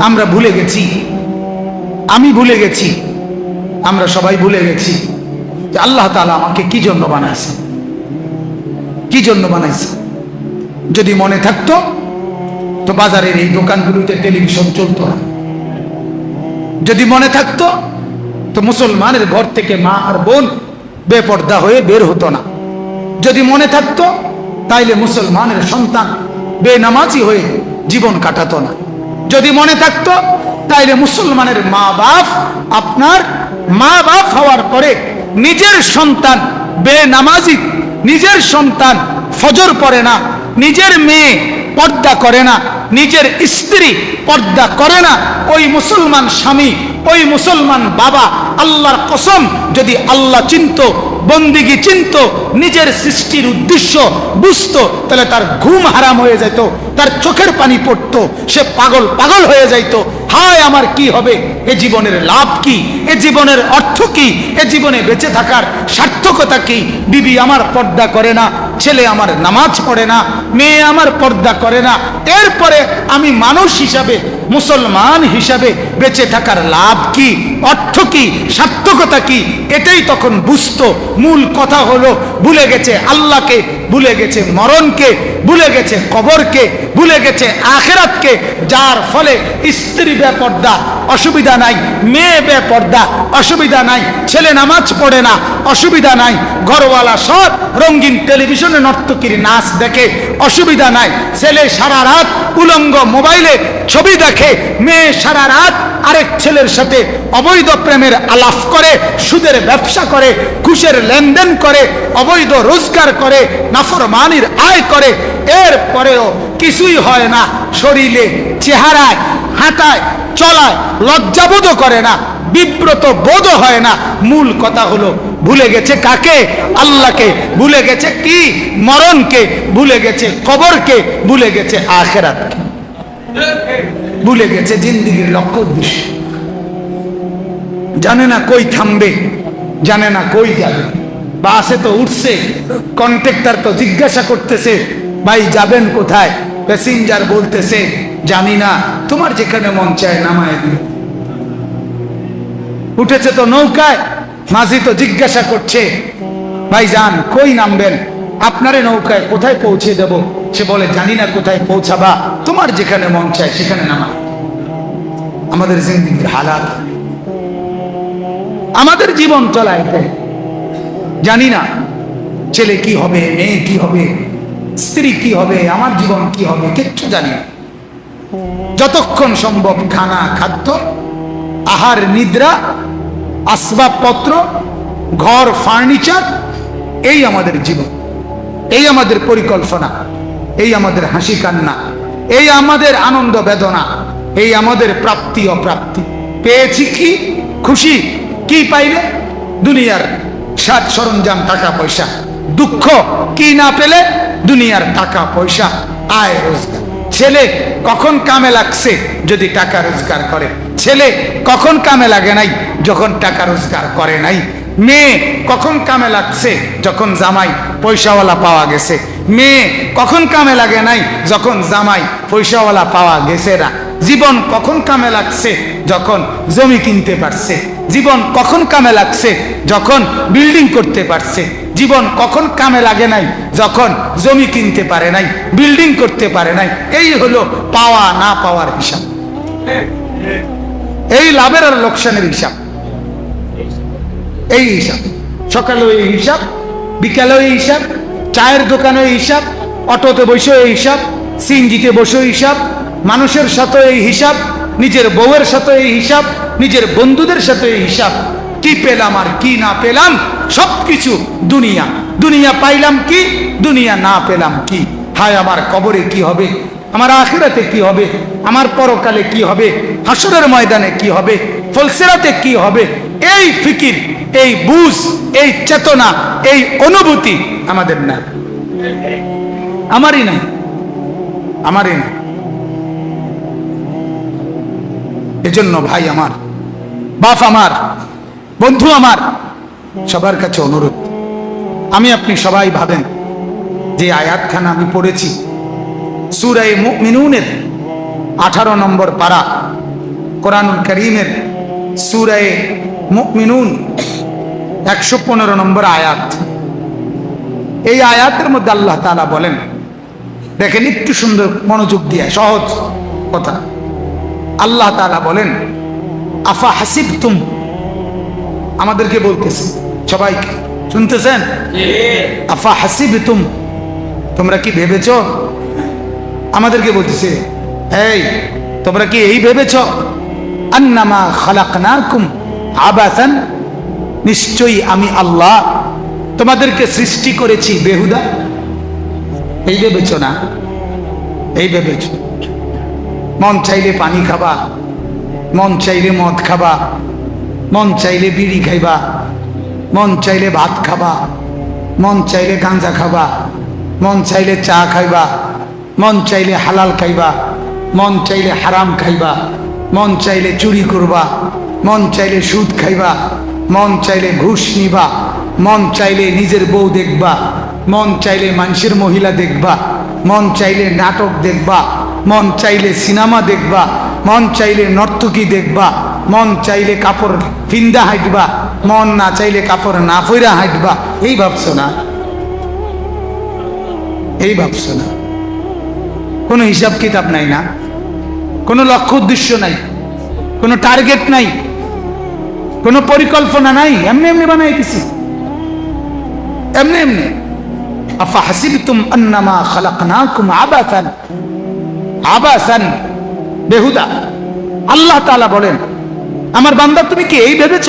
আমরা ভুলে গেছি। আমি ভুলে গেছি। আমরা সবাই ভুলে গেছি যে আল্লাহ তাআলা আমাকে কি জন্য বানাইছে? কি জন্য বানাইছে? যদি মনে থাকতো, তো বাজারের এই দোকানগুলোতে টেলিভিশন চলতো না। যদি মনে থাকতো, তো মুসলমানের ঘর থেকে মা আর বোন বেপর্দা হয়ে বের হতো না। যদি মনে থাকতো, তাইলে মুসলমানের সন্তান বেনামাজি হয়ে জীবন কাটাতো না। যদি মনে থাকতো, তাইলে মুসলমানের মা বাপ আপনার মা বাপ হওয়ার পরে নিজের সন্তান বেনামাজি, নিজের সন্তান ফজর পড়ে না, নিজের মেয়ে পর্দা করে না, নিজের স্ত্রী পর্দা করে না, ওই মুসলমান স্বামী ওই মুসলমান বাবা আল্লাহর কসম, যদি আল্লাহ চিন্ত, বন্দিগি চিন্ত, নিজের সৃষ্টির উদ্দেশ্য বুঝতো, তাহলে তার ঘুম হারাম হয়ে যেত তার চোখের পানি পড়তো, সে পাগল পাগল হয়ে যাইতো। হায়, আমার কি হবে? এ জীবনের লাভ কি? এ জীবনের অর্থ কি? এ জীবনে বেঁচে থাকার সার্থকতা কি? বিবি আমার পর্দা করে না, ছেলে আমার নামাজ পড়ে না, মেয়ে আমার পর্দা করে না। এরপরে আমি মানুষ হিসাবে, মুসলমান হিসাবে বেঁচে থাকার লাভ কি? অর্থ কি? সার্থকতা কি? এটাই তখন বুঝতো। মূল কথা হলো, ভুলে গেছে আল্লাহকে, ভুলে গেছে মরণকে, ভুলে গেছে কবরকে, ভুলে গেছে আখেরাতকে, যার ফলে স্ত্রী বেপর্দা, অসুবিধা নাই, মেয়ে বেপর্দা, অসুবিধা নাই, ছেলে নামাজ পড়ে না, অসুবিধা নাই, ঘরওয়ালা সব রঙিন টেলিভিশনে নর্তকীর নাচ দেখে, অসুবিধা নাই, ছেলে সারা রাত উলঙ্গ মোবাইলে ছবি দেখে, মেয়ে সারা রাত আরেক ছেলের সাথে অবৈধ প্রেমের আলাপ করে, সুদের ব্যবসা করে, ঘুষের লেনদেন করে, অবৈধ রোজগার করে, নাফরমানির আয় করে এর পরেও কিছুই হয় না। শরীরে চেহারায়, হাঁটায়, চলায় লজ্জাবোধ করে না বিব্রত বোধ হয় না। মূল কথা হলো, ভুলে গেছে কাকে? আল্লাহকে। ভুলে গেছে কি? মরণকে। ভুলে গেছে কবরকে। ভুলে গেছে আখেরাতকে। ভুলে গেছে জিন্দিগির লক্ষ্য উদ্দেশ্য। জানে না কই থামবে, জানে না কই যাবে। বাসে তো উঠছে, কন্ট্রাক্টর তো জিজ্ঞাসা করতেছে, ভাই যাবেন কোথায়? প্যাসেঞ্জার বলতেছে, জানি না, তোমার যেখানে মন চায় নামায় দিও। উঠেছে তো নৌকায়, মাঝি তো জিজ্ঞাসা করছে, ভাই যান, কই নামবেন? আপনারে নৌকায় কোথায় পৌঁছে দেব? সে বলে জানি না কোথায় পৌঁছাবা। তোমার যেখানে মন চায় সেখানে নামা। আমাদের জিন্দিগির হালাত। আমাদের জীবন চলা এটাই জানি না ছেলে কি হবে, মেয়ে কি হবে, স্ত্রী কি হবে, আমার জীবন কি হবে, কিচ্ছু জানি না। যতক্ষণ সম্ভব খানা, খাদ্য, আহার, নিদ্রা, আসবাবপত্র, ঘর, ফার্নিচার, এই আমাদের জীবন, এই আমাদের পরিকল্পনা। এই আমাদের হাসি কান্না, এই আমাদের আনন্দ বেদনা, এই আমাদের প্রাপ্তি অপ্রাপ্তি। পেয়েছি কি? খুশি? কি পাইলে? দুনিয়ার সাজ সরঞ্জাম, টাকা, পয়সা। দুঃখ? কি না পেলে? দুনিয়ার টাকা, পয়সা, আয়, রোজগার। ছেলে কখন কামে লাগছে যদি টাকা রোজগার করে? ছেলে কখন কামে লাগে নাই যখন টাকা রোজগার করে নাই? মেয়ে কখন কামে লাগছে যখন জামাই পয়সাওয়ালা পাওয়া গেছে? মেয়ে কখন কামে লাগে নাই? যখন জামাই পয়সাওয়ালা পাওয়া গেছে না। জীবন কখন কামে লাগছে? যখন জমি কিনতে পারছে। জীবন কখন কামে লাগছে? যখন বিল্ডিং করতে পারছে। জীবন কখন কামে লাগে নাই? যখন জমি কিনতে পারে নাই, বিল্ডিং করতে পারে নাই। এই হলো পাওয়া না পাওয়ার হিসাব। এই লাভের আর লোকসানের হিসাব। এই হিসাব। সকালেও এই হিসাব বিকালেও এই হিসাব চায়ের দোকানে হিসাব, অটোতে বসে এই হিসাব সিনজিতে বসে হিসাব, মানুষের সাথে এই হিসাব, নিজের বউয়ের সাথে এই হিসাব, নিজের বন্ধুদের সাথে এই হিসাব। কি পেলাম আর কি না পেলাম? সব কিছু দুনিয়া। দুনিয়া পাইলাম কি? দুনিয়া না পেলাম কি? হায়, আমার কবরে কি হবে? আমার আখিরাতে কি হবে? আমার পরকালে কি হবে? হাসরের ময়দানে কি হবে? ফলসেরাতে কি হবে? এই ফিকির, এই বুঝ, এই চেতনা, এই অনুভূতি আমাদের না আমারই নাই, আমারই না এজন্য ভাই আমার, বাপ আমার, বন্ধু আমার, সবার কাছে অনুরোধ। আমি আপনি সবাই ভাবেন যে আয়াতখানা আমি পড়েছি। সুরাই মিনুনের আঠারো নম্বর পারা কোরআনুল করিমের সুরায়ে মুমিনুন। একশো পনেরো নম্বর আয়াত। এই আয়াতের মধ্যে আল্লাহ তাআলা বলেন, দেখেন একটু সুন্দর মনোযোগ দিয়ে, সহজ কথা। আল্লাহ তাআলা বলেন, আফা হাসিব তুম আমাদেরকে বলতেছে, সবাইকে। শুনতেছেন? আফা হাসিব তুম তোমরা কি ভেবেছ? আমাদেরকে বলতেছে, এই, তোমরা কি এই ভেবেছ? আন্নামা খালাকনাকুম। আবাসান, নিশ্চয়ই আমি আল্লাহ তোমাদেরকে সৃষ্টি করেছি বেহুদা। এই ভেবেছ না এই ভেবেছ মন চাইলে পানি খাবা, মন চাইলে মদ খাবা, মন চাইলে বিড়ি খাইবা, মন চাইলে ভাত খাবা, মন চাইলে গাঁজা খাবা, মন চাইলে চা খাইবা, মন চাইলে হালাল খাইবা, মন চাইলে হারাম খাইবা, মন চাইলে চুরি করবা মন চাইলে সুদ খাইবা, মন চাইলে ঘুষ নিবা, মন চাইলে নিজের বউ দেখবা, মন চাইলে মানুষের মহিলা দেখবা, মন চাইলে নাটক দেখবা, মন চাইলে সিনেমা দেখবা, মন চাইলে নর্তকী দেখবা, মন চাইলে কাপড় ফিন্দা হাঁটবা, মন না চাইলে কাপড় না ফইরা হাঁটবা। এই ভাবছ না? এই ভাবছ না? কোনো হিসাব কিতাব নাই না? কোনো লক্ষ্য উদ্দেশ্য নাই? কোনো টার্গেট নাই? কোনো পরিকল্পনা নাই, এমনি এমনি বানাইতেছি। এমনি এমনি। আফা হাসিবতুম আন্নামা খালাকনাকুম আবাসান। আবাসান, বেহুদা। আল্লাহ তাআলা বলেন, আমার বান্দা, তুমি কি এই ভেবেছ?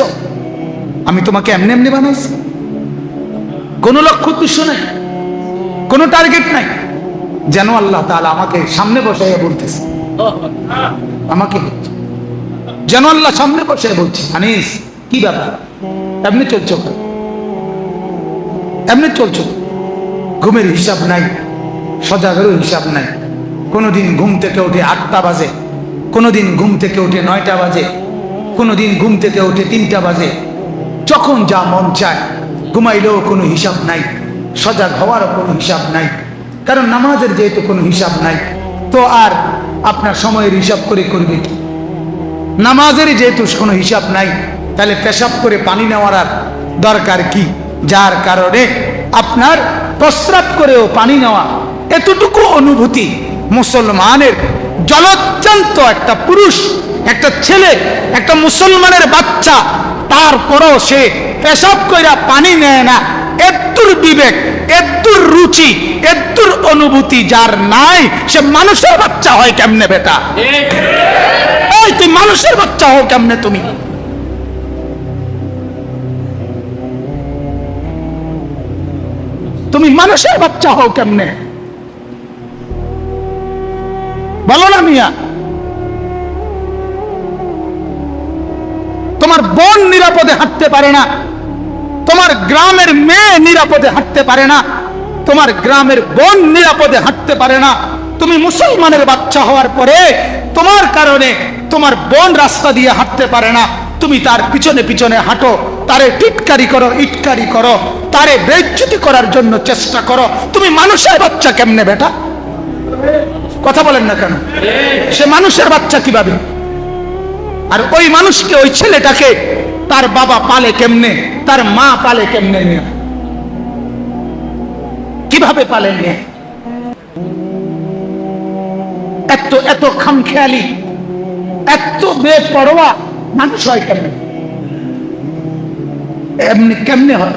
আমি তোমাকে এমনি এমনি বানাইছি। কোনো লক্ষ্য উদ্দেশ্য নাই, কোনো টার্গেট নাই। যেন আল্লাহ তাআলা আমাকে সামনে বসাইয়া বলতেছে। আমাকে যেন আল্লাহ সামনে বসে বলছে। আনিস কি ব্যাপার? এমনি চলছো? এমনি চলছো ঘুমের হিসাব নাই, সজাগেরও হিসাব নাই। কোনোদিন ঘুম থেকে উঠে আটটা বাজে, কোনোদিন ঘুম থেকে উঠে নয়টা বাজে, কোনোদিন ঘুম থেকে উঠে তিনটা বাজে। যখন যা মন চায়, ঘুমাইলেও কোনো হিসাব নাই, সজাগ হওয়ারও কোনো হিসাব নাই। কারণ নামাজের যেহেতু কোনো হিসাব নাই, তো আর আপনার সময়ের হিসাব করে করবে কি? নামাজেরই যেহেতু কোনো হিসাব নাই তাহলে পেশাব করে পানি নেওয়ার আর দরকার কি? যার কারণে আপনার প্রস্রাব করেও পানি নেওয়া এতটুকু অনুভূতি মুসলমানের জলচ্চান্ত একটা পুরুষ একটা ছেলে একটা মুসলমানের বাচ্চা তারপরও সে পেশাব কইরা পানি নেয় না। এত্তুর বিবেক এত্তুর রুচি এত্তুর অনুভূতি যার নাই সে মানুষের বাচ্চা হয় কেমনে বেটা? এই তুই মানুষের বাচ্চা হও কেমনে তুমি? তুমি মানুষের বাচ্চা হও কেমনে? বলো না মিয়া। তোমার বোন নিরাপদে হাঁটতে পারে না। তোমার গ্রামের মেয়ে নিরাপদে হাঁটতে পারে না। তোমার গ্রামের বোন নিরাপদে হাঁটতে পারে না। তুমি মুসলমানের বাচ্চা হওয়ার পরে তোমার কারণে তোমার বোন রাস্তা দিয়ে হাঁটতে পারে না। তুমি তার পিছনে পিছনে হাঁটো, তারে টিটকারি করো, ইটকারি করো, তারে বেজ্জতি করার জন্য চেষ্টা করো। তুমি মানুষের বাচ্চা কেমনে বেটা? কথা বলেন না কেন? সে মানুষের বাচ্চা কীভাবে? আর ওই মানুষকে, ওই ছেলেটাকে তার বাবা পালে কেমনে? তার মা পালে কেমনে নিয়ে? কীভাবে পালে নিয়ে? এত এত খামখেয়ালি, এত বেপরোয়া মানুষ হয় কেমনে? এমনি কেমনে হয়?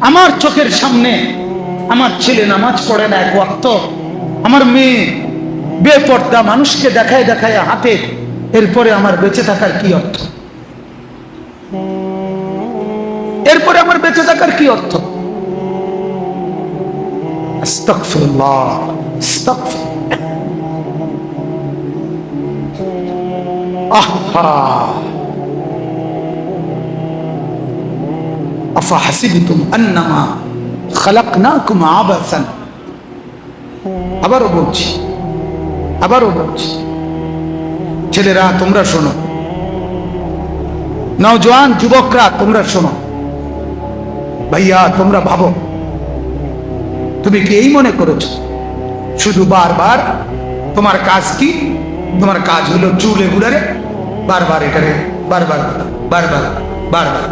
আমার চোখের সামনে আমার ছেলে নামাজ পড়ে না এক ওয়াক্ত। আমার মেয়ে বেপর্দা মানুষকে দেখায় দেখায় হাতে এরপরে আমার বেঁচে থাকার কি অর্থ? এরপরে আমার বেঁচে থাকার কি অর্থ? আহা! আফাহাসিবতুম আন্নামা খালাকনাকুম আবাসান। আবারও বলছি আবারও বলছি। ছেলেরা, তোমরা শোনো। নওজোয়ান যুবকরা, তোমরা শোনো। ভাইয়া, তোমরা ভাবো, তুমি কি এই মনে করেছ? শুধু বারবার তোমার কাজ কি? তোমার কাজ হলো চুলে গুড়ারে বারবার এটারে বারবার বারবার বারবার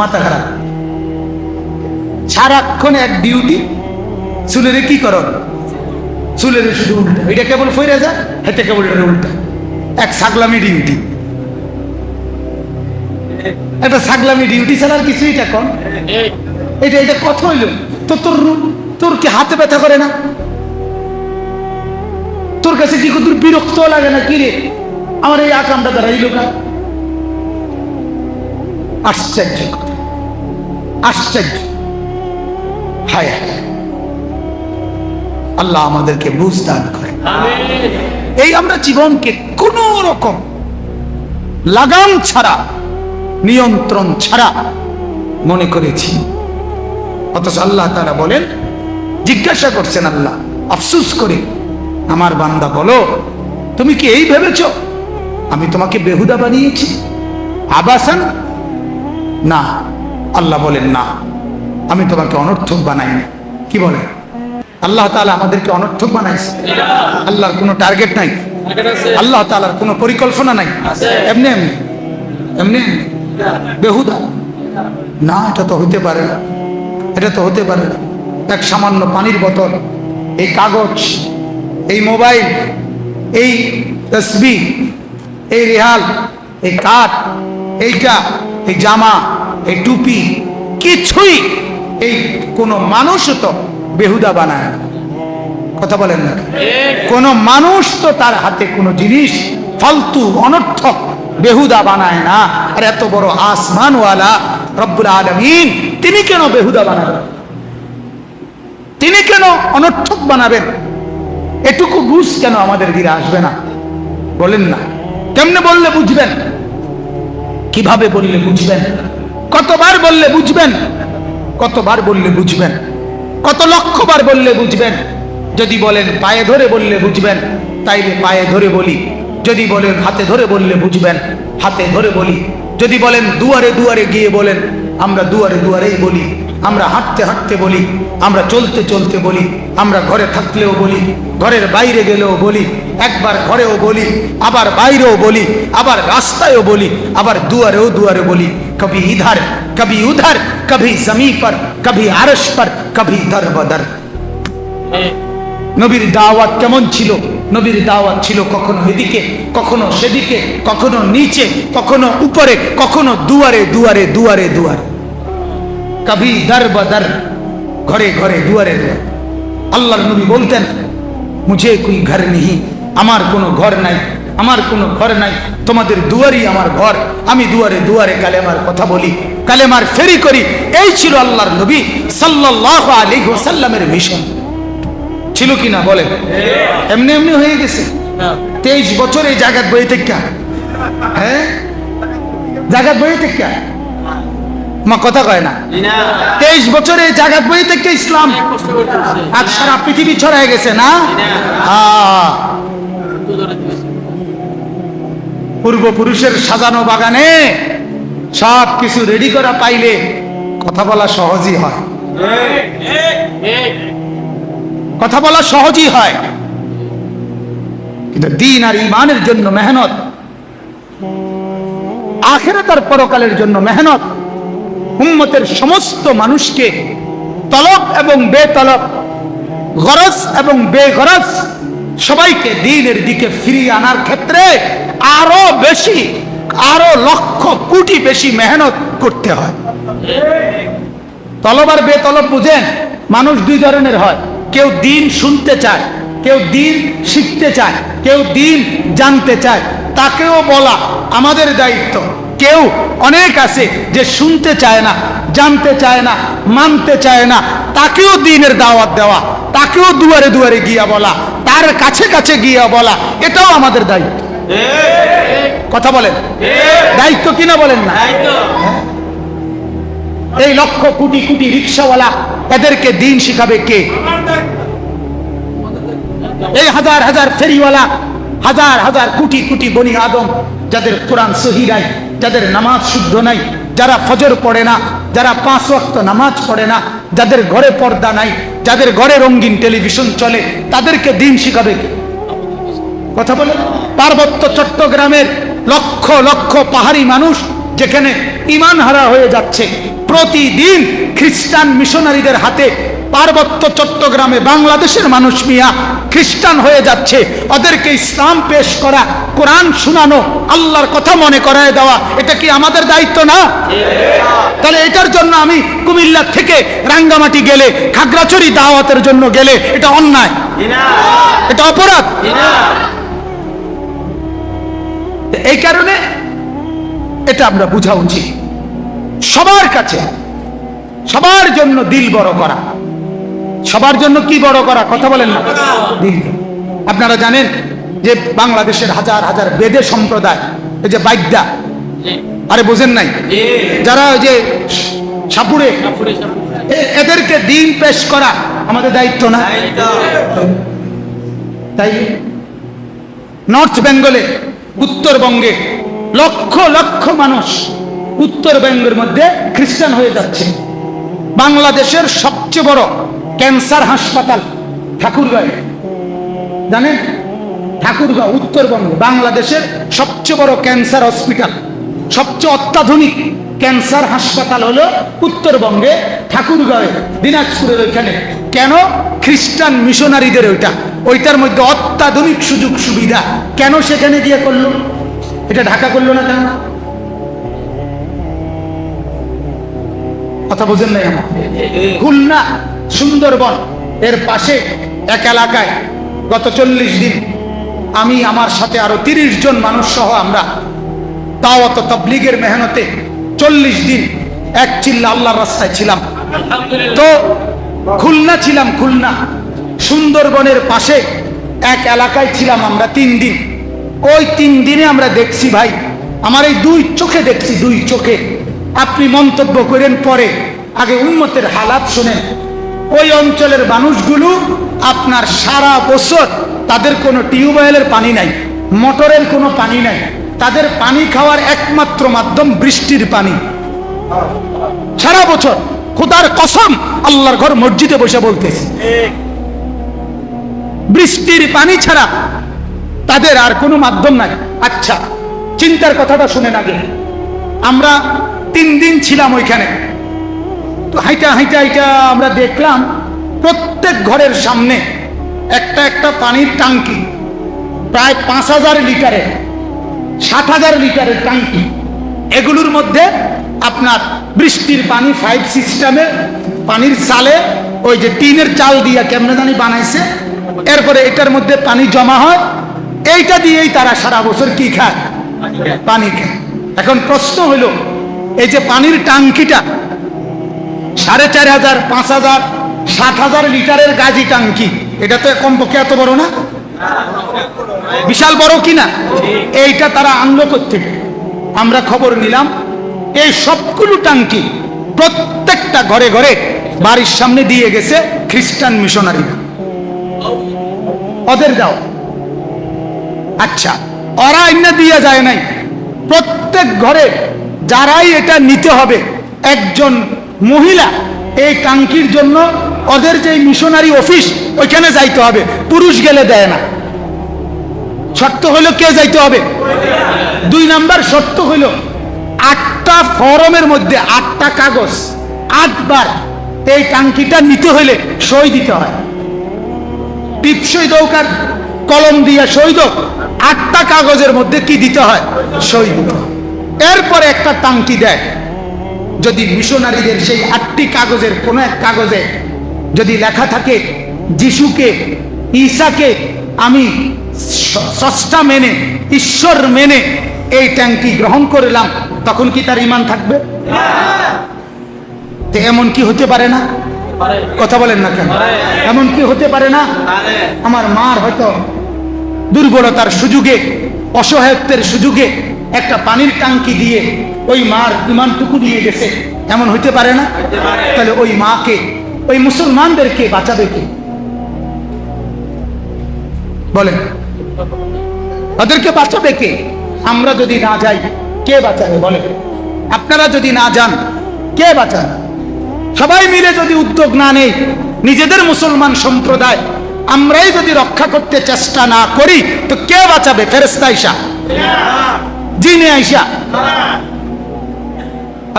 মাথা খারাপ। সারাক্ষণ এক ডিউটি চুলেরে কি করো? চুলের শুধু উল্টা। এটা কেবল ফইরা যা হেতে কেবল উল্টা। এক সাগলামি ডিউটি একটা সাগলামি ডিউটি ছাড়া আর কিছুই এটা কম। এটা এটা কথা হইল। তো তোর তোর কি হাতে ব্যথা করে না? তোর কাছে কি তোর বিরক্ত লাগে না? কি রে? আমার এই আকামটা এই লোকা। আশ্চর্য। আশ্চর্য। হায় আল্লাহ আমাদেরকে বুঝ দান করে এই আমরা জীবনকে কোন রকম লাগাম ছাড়া নিয়ন্ত্রণ ছাড়া মনে করেছি। অথচ আল্লাহ তারা বলেন জিজ্ঞাসা করছেন আল্লাহ আফসুস করে আমার বান্দা বলো তুমি কি এই ভেবেছ? আমি তোমাকে বেহুদা বানিয়েছি? আবাসান? না। আল্লাহ বলেন, না, আমি তোমাকে অনর্থক বানাইনি। কি বলে? আল্লাহ তাআলা আমাদেরকে অনর্থক বানাইছে। আল্লাহর কোনো টার্গেট নাই। আল্লাহ তাআলার কোনো পরিকল্পনা নাই। এমনি এমনি এমনি বেহুদা। না, এটা তো হতে পারে না। এটা তো হতে পারে না। এক সামান্য পানির বোতল, এই কাগজ, এই মোবাইল, এই তসবি, এই রেহাল, এই কাঠ, এইটা, এই জামা এই টুপি কিছুই এই কোনো মানুষও তো বেহুদা বানায় না। কথা বলেন না কোন? মানুষ তো তার হাতে কোনো জিনিস ফালতু, অনর্থক বেহুদা বানায় না। আর এত বড় আসমানওয়ালা রব্বুল আলমিন, তিনি কেন বেহুদা বানাবেন? তিনি কেন অনর্থক বানাবেন? এটুকু বুঝ কেন আমাদের দিকে আসবে না? বলেন না। কেমনে বললে বুঝবেন? কীভাবে বললে বুঝবেন? কতবার বললে বুঝবেন? কতবার বললে বুঝবেন? কত লক্ষবার বললে বুঝবেন? যদি বলেন পায়ে ধরে বললে বুঝবেন, তাইলে পায়ে ধরে বলি। যদি বলেন হাতে ধরে বললে বুঝবেন, হাতে ধরে বলি। যদি বলেন দুয়ারে দুয়ারে গিয়ে বলেন, আমরা দুয়ারে দুয়ারেই বলি। আমরা হাঁটতে হাঁটতে বলি, আমরা চলতে চলতে বলি, আমরা ঘরে থাকলেও বলি, ঘরের বাইরে গেলেও বলি, একবার ঘরেও বলি, আবার বাইরেও বলি, আবার রাস্তায়ও বলি, আবার দুয়ারেও দুয়ারে বলি। কবি ইধার কবি উধার কবি জমি পর কবি আরশ পর কবি দর বদর নবীর দাওয়াত কেমন ছিল? নবীর দাওয়াত ছিল কখনো এদিকে কখনো সেদিকে কখনো নিচে কখনো উপরে কখনো দুয়ারে দুয়ারে দুয়ারে দুয়ারে। কবি দর বদর ঘরে ঘরে দুয়ারে দুয়ারে। আল্লাহর নবী বলতেন মুঝে কোই ঘর নেই আমার কোনো ঘর নাই আমার কোনো ঘর নাই। তোমাদের দুয়ারই আমার ঘর। আমি দুয়ারে দুয়ারে কালেমার কথা বলি কালেমার ফেরি করি। এই ছিল আল্লাহর নবী সাল্লাল্লাহু আলাইহি ওয়াসাল্লামের মিশন ছিল কি না বলে এমনি এমনি হয়ে গেছে। তেইশ বছর এই জায়গাত বই থেকে। হ্যাঁ? জায়গাত বই থেকে। মা কথা কয় না? তেইশ বছরে এই জায়গাত বই থেকে ইসলাম। আজ সারা পৃথিবী ছড়ায় গেছে না? আহ, পূর্বপুরুষের সাজানো বাগানে সব কিছু রেডি করা পাইলে কথা বলা সহজই হয়। কথা বলা সহজই হয়। কিন্তু দিন আর ইমানের জন্য মেহনত আখেরাত তার পরকালের জন্য মেহনত, উম্মতের সমস্ত মানুষকে তলব এবং বেতলব, গরজ এবং বেগরজ সবাইকে দিনের দিকে ফিরিয়ে আনার ক্ষেত্রে আরও বেশি, আরও লক্ষ কোটি বেশি মেহনত করতে হয়। তলব আর বেতলব বুঝেন, মানুষ দুই ধরনের হয়। কেউ দিন শুনতে চায়, কেউ দিন শিখতে চায়, কেউ দিন জানতে চায়। তাকেও বলা আমাদের দায়িত্ব। কেউ অনেক আছে যে শুনতে চায় না, জানতে চায় না, মানতে চায় না। তাকেও দিনের দাওয়াত দেওয়া, তাকেও দুয়ারে দুয়ারে গিয়া বলা, তার কাছে কাছে গিয়া বলা, এটাও আমাদের দায়িত্ব। কথা বলেন। দায়িত্ব কিনা বলেন না? এই লক্ষ কোটি কোটি রিক্সাওয়ালা এদেরকে দিন শিখাবে কে? এই হাজার হাজার ফেরিওয়ালা, হাজার হাজার কোটি কোটি বনি আদম, যাদের কোরআন সহি নাই, যাদের নামাজ শুদ্ধ নাই, যারা ফজর পড়ে না, যারা পাঁচ ওয়াক্ত নামাজ পড়ে না, যাদের ঘরে পর্দা নাই, যাদের ঘরে রঙিন টেলিভিশন চলে, তাদেরকে দিন শিখাবে কে? কথা বলে পার্বত্য চট্টগ্রামের লক্ষ লক্ষ পাহাড়ি মানুষ যেখানে ইমান হারা হয়ে যাচ্ছে। প্রতিদিন খ্রিস্টান মিশনারিদের হাতে পার্বত্য চট্টগ্রামে বাংলাদেশের মানুষ মিয়া খ্রিস্টান হয়ে যাচ্ছে। ওদেরকে ইসলাম পেশ করা, কোরআন শোনানো, আল্লাহর কথা মনে করায় দেওয়া, এটা কি আমাদের দায়িত্ব না? তাহলে এটার জন্য আমি কুমিল্লা থেকে রাঙ্গামাটি গেলে, খাগড়াছড়ি দাওয়াতের জন্য গেলে এটা অন্যায়? এটা অপরাধ? এই কারণে এটা আমরা বোঝা উচিত। সবার কাছে সবার জন্য দিল বড় করা। সবার জন্য কি বড় করা? কথা বলেন না। দিল। আপনারা জানেন যে বাংলাদেশের হাজার হাজার বেদে সম্প্রদায় এই যে বাইদ্যা আরে বোঝেন নাই? যারা ওই যে সাপুড়ে এ- এদেরকে দিন পেশ করা আমাদের দায়িত্ব না? তাই নর্থ বেঙ্গলে উত্তরবঙ্গে লক্ষ লক্ষ মানুষ উত্তরবঙ্গের মধ্যে খ্রিস্টান হয়ে যাচ্ছে। বাংলাদেশের সবচেয়ে বড় ক্যান্সার হাসপাতাল ঠাকুরগাঁয়ে। জানেন? ঠাকুরগাঁও, উত্তরবঙ্গ, বাংলাদেশের সবচেয়ে বড় ক্যান্সার হসপিটাল। সবচেয়ে অত্যাধুনিক ক্যান্সার হাসপাতাল হলো উত্তরবঙ্গে ঠাকুরগাঁয়ে, দিনাজপুরের ওইখানে। কেন? খ্রিস্টান মিশনারিদের ওইটা। ওইটার মধ্যে অত্যাধুনিক সুযোগ সুবিধা। কেন সেখানে গিয়ে করল? এটা ঢাকা করল না কেন? কথা বোঝেন নাই আমার? খুলনা, সুন্দরবন, এর পাশে এক এলাকায় গত চল্লিশ দিন আমি, আমার সাথে আরও তিরিশ জন মানুষ সহ আমরা তাওয়াত তবলিগের মেহনতে চল্লিশ দিন এক চিল্লা আল্লাহর রাস্তায় ছিলাম। তো খুলনা ছিলাম খুলনা। সুন্দরবনের পাশে এক এলাকায় ছিলাম আমরা তিন দিন। ওই তিন দিনে আমরা দেখছি ভাই, আমার এই দুই চোখে দেখছি, দুই চোখে। আপনি মন্তব্য করেন পরে। আগে উন্মতের হালাত শোনেন। ওই অঞ্চলের মানুষগুলো আপনার সারা বছর তাদের কোনো টিউবওয়েলের পানি নাই, মোটরের কোনো পানি নাই। তাদের পানি খাওয়ার একমাত্র মাধ্যম বৃষ্টির পানি। সারা বছর, খোদার কসম, আল্লাহর ঘর মসজিদে বসে বলতেছে। বৃষ্টির পানি ছাড়া তাদের আর কোনো মাধ্যম নাই। আচ্ছা চিন্তার কথাটা শুনে আগে আমরা তিন দিন ছিলাম ওইখানে। তো হাইটা হাইটা হাইটা আমরা দেখলাম, প্রত্যেক ঘরের সামনে একটা একটা পানির টাঙ্কি প্রায় পাঁচ হাজার লিটারের, সাত হাজার লিটারের টাঙ্কি এগুলোর মধ্যে আপনার বৃষ্টির পানি ফাইভ সিস্টেমে পানির চালে ওই যে টিনের চাল দিয়া কেমনে জানি বানাইছে এরপরে এটার মধ্যে পানি জমা হয়। এইটা দিয়েই তারা সারা বছর কি খায়? পানি খায়। এখন প্রশ্ন হলো এই যে পানির টাঙ্কিটা সাড়ে চার হাজার পাঁচ হাজার সাত হাজার লিটারের গাজি টাঙ্কি এটা তো কমপক্ষে এত বড় না? বিশাল বড় কিনা এইটা তারা আনলো থেকে আমরা খবর নিলাম এই সবগুলো টাঙ্কি প্রত্যেকটা ঘরে ঘরে বাড়ির সামনে দিয়ে গেছে খ্রিস্টান মিশনারিরা। ওদের দাও। আচ্ছা ওরা এনে দিয়ে যায় নাই। প্রত্যেক ঘরে যারাই এটা নিতে হবে, একজন মহিলা এই টাঙ্কির জন্য ওদের যে মিশনারি অফিস, ওইখানে যাইতে হবে। পুরুষ গেলে দেয় না। শর্ত হইল কে যাইতে হবে? দুই নাম্বার শর্ত হইল আটটা ফরমের মধ্যে, আটটা কাগজ আটবার এই টাঙ্কিটা নিতে হইলে সই দিতে হয়। টিপসই দৌকার কলম দিয়ে সই আটটা কাগজের মধ্যে কি দিতে হয়? সই এরপরে একটা টাঙ্কি দেয়। যদি মিশনারিদের সেই আটটি কাগজের কোনো এক কাগজে যদি লেখা থাকে, যিশুকে, ঈশাকে আমি স- স্রষ্টা মেনে, ঈশ্বর মেনে এই ট্যাঙ্কি গ্রহণ করলাম, তখন কি তার ইমান থাকবে? এমন কি হতে পারে না? কথা বলেন না কেন? এমন কি হতে পারে না? আমার মার হয়তো দুর্বলতার সুযোগে, অসহায়ত্বের সুযোগে একটা পানির টাঙ্কি দিয়ে ওই মার ইমানটুকু নিয়ে গেছে। এমন হইতে পারে না? তাহলে ওই মাকে, ওই মুসলমানদেরকে বাঁচাবে কে? বলেন। ওদেরকে বাঁচাবে কে? আমরা যদি না যাই, কে বাঁচাবে? বলে আপনারা যদি না যান, কে বাঁচাবে? সবাই মিলে যদি উদ্যোগ না নেই, নিজেদের মুসলমান সম্প্রদায়, আমরাই যদি রক্ষা করতে চেষ্টা না করি, তো কে বাঁচাবে? ফেরেস্তা আইসা জিনে আইসা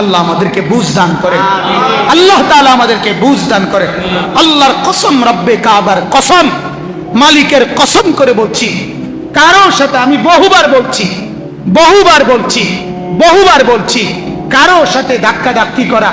আল্লাহ আমাদেরকে বুঝ দান করে আল্লাহ তাআলা আমাদেরকে বুঝ দান করে আল্লাহর কসম, রব্বে কাবার কসম, মালিকের কসম করে বলছি। কারোর সাথে আমি বহুবার বলছি বহুবার বলছি বহুবার বলছি, কারোর সাথে ধাক্কা ধাক্কি করা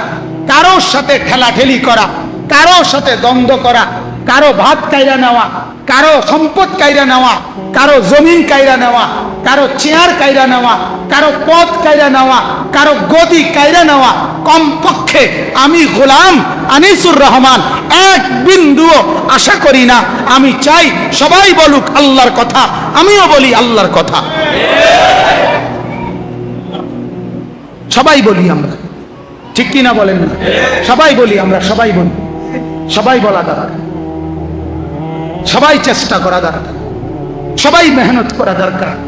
কারোর সাথে ঠেলাঠেলি করা, কারোর সাথে দ্বন্দ্ব করা, কারও ভাত কাইরা নেওয়া, কারও সম্পদ কাইরা নেওয়া, কারও জমিন কাইরা নেওয়া, কারও চেয়ার কাইরা নেওয়া, কারও পথ কাইরা নেওয়া, কারও গদি কাইরা নেওয়া, কমপক্ষে আমি গোলাম আনিসুর রহমান, এক বিন্দুও আশা করি না। আমি চাই সবাই বলুক আল্লাহর কথা, আমিও বলি আল্লাহর কথা। সবাই বলি আমরা। ঠিক কিনা বলেন না? সবাই বলি আমরা, সবাই বলি। সবাই বলা দরকার। সবাই চেষ্টা করা দরকার। সবাই মেহনত করা দরকার।